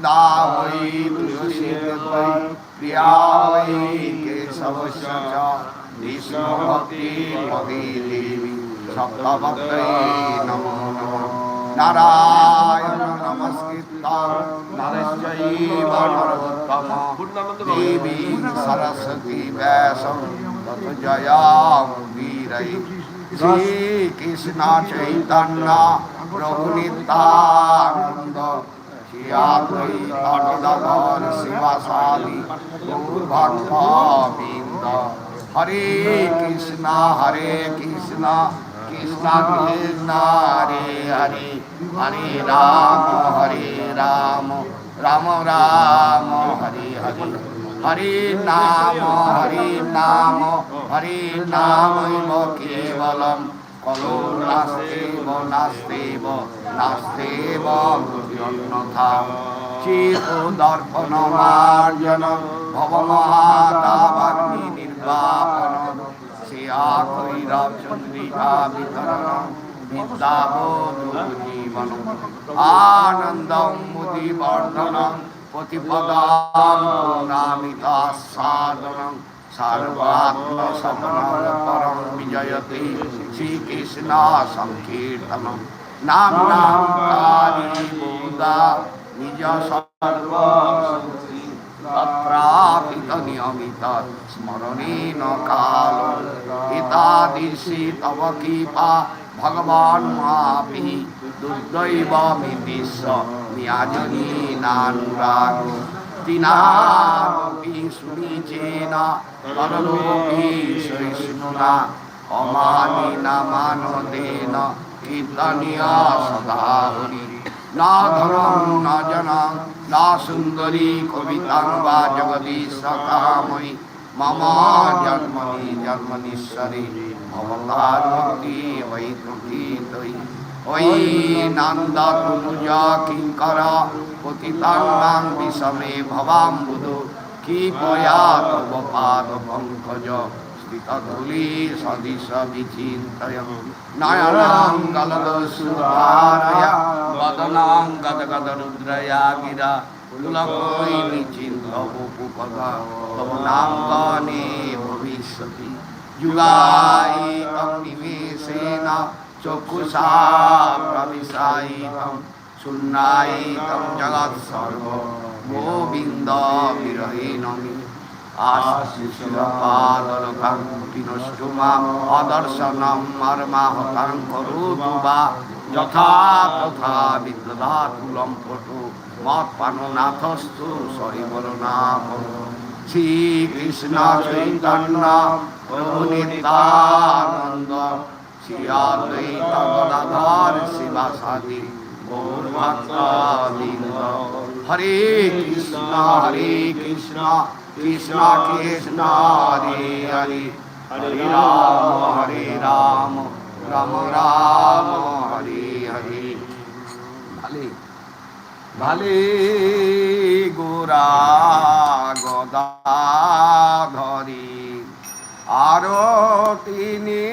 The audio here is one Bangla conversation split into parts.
বৃন্দাবৈ তুলসীদেবৈ প্রিয়া বৈ কেশবস্য চ বিষ্ণুভক্তি পদে দেবী সপ্তভক্তৈ নমো নমঃ নারায়ণ নমস্কৃত নরশ্চৈব নরোত্তম দেবী সরস্বতী ব্যাসম তত জয়ামুদীরৈ শ্রীকৃষ্ণ চৈতন্য প্রভু নিত্যানন্দ শ্রী আদ্বৈতগর শিবাসাদি গৌরভক্তবৃন্দ হরে কৃষ্ণ হরে কৃষ্ণ কৃষ্ণ কৃষ্ণ হরে হরে হরে রাম হরে রাম রাম রাম হরে হরে হরে নাম হরে নাম হরে নাম কেবলম কলো নাস্তেব নাস্তেব অন্যথা চিত দর্পণ মার্জন ভব মহাদাবাগ্নি নির্বাপন শ্রিয়া কৈরব চন্দ্রিকা বিতরণ, বিদ্যাবোধ জীবন আনন্দ মুদি বর্ধন প্রতিপদাম নামিতা সাধনম সর্বাত্ম সমনম পরম বিজয়তে শ্রীকৃষ্ণ সংকীর্তনম। নাম নাম কারি বুদা নিজ সর্ব তত্রাপিত নিয়মিত স্মরণেন কাল। এতাদৃশি তব কৃপা, ভগবান মাপি দুর্দৈবমিতিস্ব নিয়াজনী নানুরাগ তিনাপি সুনিচেন তরলোপি সহিষ্ণুনা অমানিনা মানদেন কীর্তনীয় সদা হরি। না ধরম না জনম না সুন্দরী কবিতাং বা জগদীশ কাময়ী মম জন্মনি জন্মনীশ্বরী ভবতার ভক্তি বৈ প্রকৃতই ওই নন্দ তুজা কিঙ্কর পতিতাং বিষমে ভবাম বুধু কি পয়া তব পাদ পঙ্কজ? স্থিতধুলি সদিশ বিচিন্তয় নয়নাং গলদ সুধারয় বদনাং গদ গদ রুদ্রয়া গিরা ভবিষ্যতি। যুগায়িতং নিমেষেন চক্ষুষা প্রবিশায়িতং শূন্যায়িতং জগৎ সর্ব গোবিন্দ বিরহীনমি আশিসুরপাদলকাং বিনষ্টুমা অদর্শনম মর্মাহতাং করুতু বা। যথা তথা বিদ্যধাতু লম্পটু মৎপাননাথস্তু সহিবরনাম শ্রীকৃষ্ণ চৈতন্য, প্রভু শ্রী অদ্বৈত গদাধর শিবাসাদি। গৌরভক্তবৃন্দ হরে কৃষ্ণ হরে কৃষ্ণ কৃষ্ণ কৃষ্ণ, হরে হরে। হরে রাম হরে রাম রাম রাম, হরে হরে। ভালে ভালে গোরা গদাধরি। আরতি হারি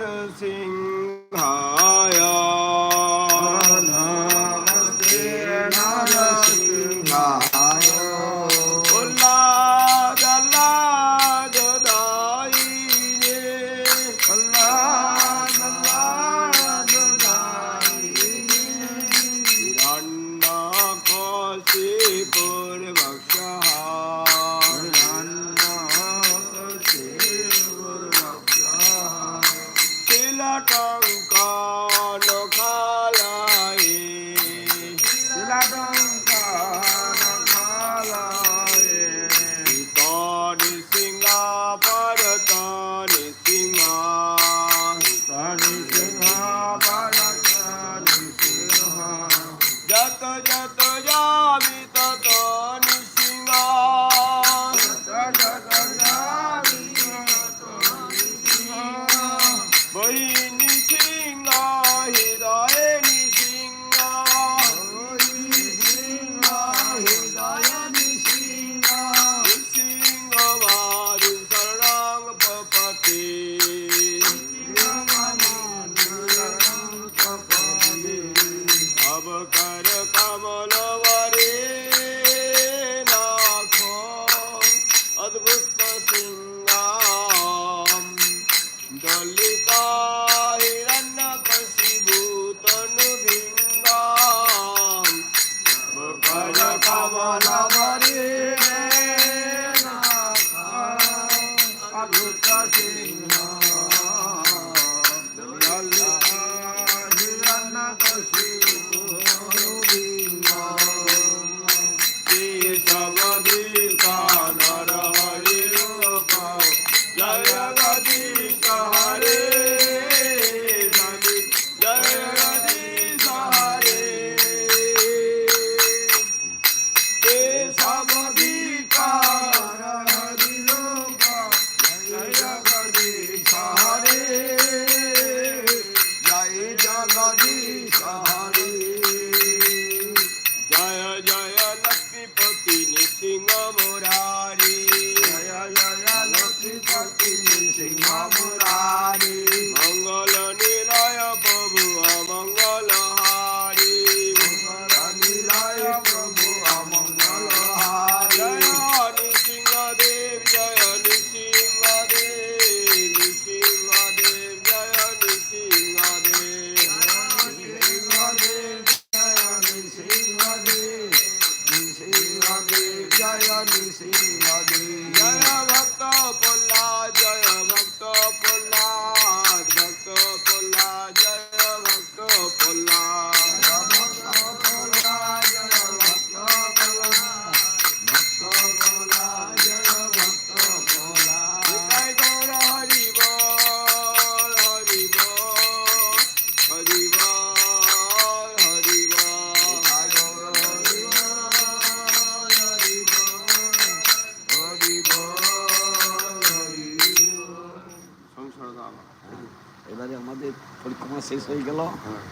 的心好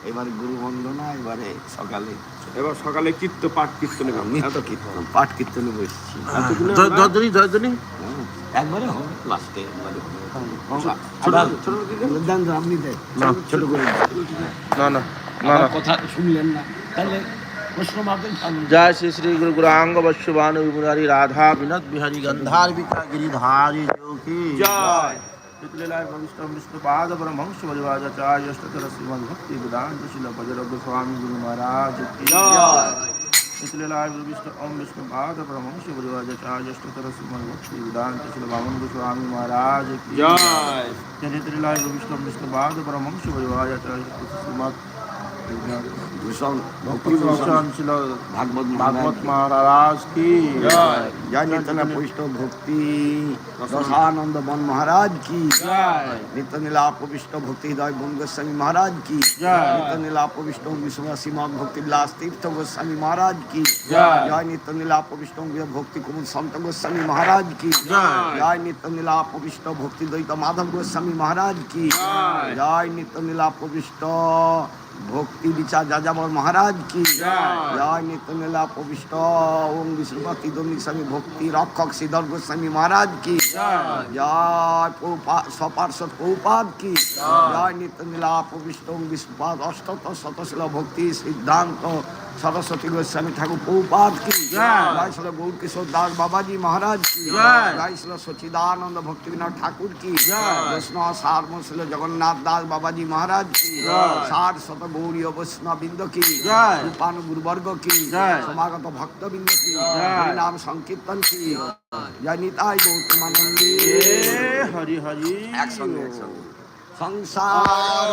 এবারে গুরু বন্দনা এবারে সকালে এবার সকালে কীর্ত পাঠ কীর্তনে নিত্য কীর্তন পাঠ কীর্তনে বসছি জয়ধ্বনি জয়ধ্বনি হ্যাঁ, একবারে হবে লাস্টে একবারে হবে ছোট আবার ছোট দিকে দেন তো, আপনি দেন না। ছোট করে দেন। না না না আমার না কথা শুনলেন না তাহলে প্রশ্ন মাপেন সামনে जय श्री श्री गुरु गुरांग वश्यवान मुरारी राधा विनत बिहारी गंधार विका गिरिधारी जो की जय लीलाय विष्णु विष्णु पाद परमहंस परिवाजाचार्य अष्टतर श्रीमद भक्ति वेदांत शिल भजरघु स्वामी गुरु महाराज की जय लीलाय विष्णु ओम विष्णु पाद परमहंस परिवाजाचार्य अष्टतर श्रीमद भक्ति वेदांत शिल वामन स्वामी महाराज की जय जनित्रिलाय विष्णु विष्णु पाद परमहंस परिवाजाचार्य श्रीमद سنت گوسام کی۔ جتنی اپوشی داد گوسام مہاراج کی۔ جیت نیلا اپ ভক্তি বিচার যাযাবর মহারাজ কি? জয়। নিত্যনীলা প্রবিষ্ট ওম বিষ্ণুপতি দন্দিক স্বামী ভক্তি রক্ষক শ্রীধর গোস্বামী মহারাজ কি? জয় সপার্ষদ প্রভুপাদ কি? জয় নিত্যনীলা পবিষ্ট ওম বিষ্ণুপাদ অষ্টত শতশীল ভক্তি সিদ্ধান্ত। সরস্বতী গোস্বামী ঠাকুর প্রভুপাদ কি জয়। জয় শ্রী গৌর কিশোর দাস বাবাজি মহারাজ কি জয়। জয় শ্রী সচিদানন্দ ভক্তিবিনোদ ঠাকুর কি জয়। বৈষ্ণব সারমশীল জগন্নাথ দাস বাবাজি মহারাজ কি জয়। ষাট শত গৌরীয় বৈষ্ণব বৃন্দ কি জয়। রূপানু গুরুবর্গ কি জয়। সমাগত ভক্তবৃন্দ কি জয়। নাম সংকীর্তন কি জয় নিতাই গৌতমানন্দী এ হরি হরি একসঙ্গে একসঙ্গে সংসার